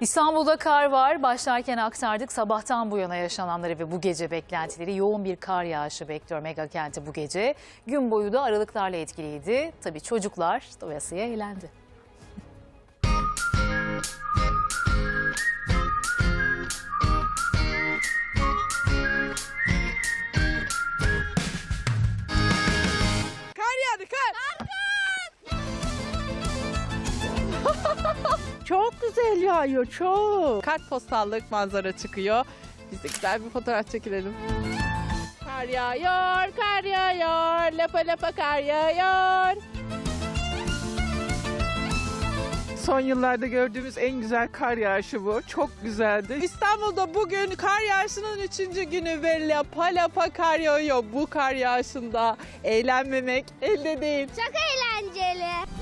İstanbul'da kar var. Başlarken aktardık sabahtan bu yana yaşananları ve bu gece beklentileri. Yoğun bir kar yağışı bekliyor mega kenti bu gece. Gün boyu da aralıklarla etkiliydi. Tabii çocuklar doyasıya eğlendi. Çok güzel yağıyor çok. Kartpostallık manzara çıkıyor. Biz de güzel bir fotoğraf çekilelim. Kar yağıyor, kar yağıyor, lapa lapa kar yağıyor. Son yıllarda gördüğümüz en güzel kar yağışı bu. Çok güzeldi. İstanbul'da bugün kar yağışının üçüncü günü ve lapa lapa kar yağıyor. Bu kar yağışında eğlenmemek elde değil. Çok eğlenceli.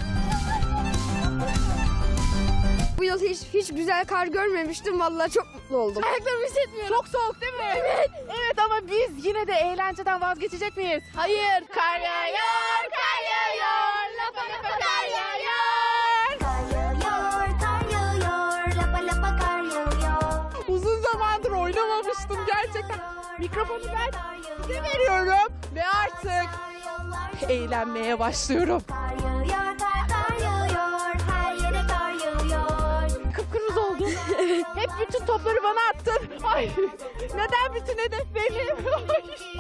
Yıl hiç hiç güzel kar görmemiştim. Vallahi çok mutlu oldum. Ayaklarımı hissetmiyorum. Çok soğuk değil mi? Evet. Evet ama biz yine de eğlenceden vazgeçecek miyiz? Hayır. Kar yağıyor, kar yağıyor, lapa lapa kar yağıyor. Kar yağıyor, kar yağıyor, lapa lapa kar yağıyor. Uzun zamandır oynamamıştım gerçekten. Mikrofonu ben size veriyorum ve artık eğlenmeye başlıyorum. Ay, neden bütün hedef benim?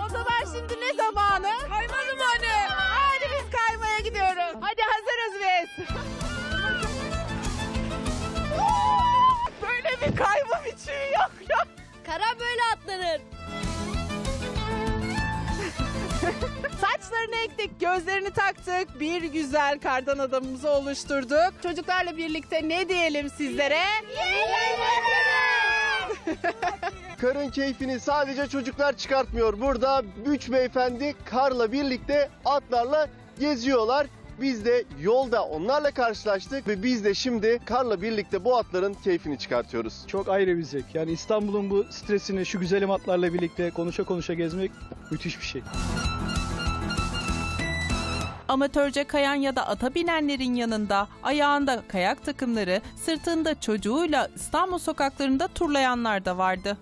o zaman şimdi ne zamanı? Kayma zamanı. Hadi biz kaymaya gidiyoruz. Hadi hazırız biz. Böyle bir kayma biçimi yok ya. Kara böyle atlanır. Saçlarını ektik, gözlerini taktık, bir güzel kardan adamımızı oluşturduk. Çocuklarla birlikte ne diyelim sizlere? Karın keyfini sadece çocuklar çıkartmıyor. Burada üç beyefendi karla birlikte atlarla geziyorlar. Biz de yolda onlarla karşılaştık ve biz de şimdi karla birlikte bu atların keyfini çıkartıyoruz. Çok ayrı bir zevk. Yani İstanbul'un bu stresini şu güzelim atlarla birlikte konuşa konuşa gezmek müthiş bir şey. Amatörce kayan ya da ata binenlerin yanında ayağında kayak takımları, sırtında çocuğuyla İstanbul sokaklarında turlayanlar da vardı.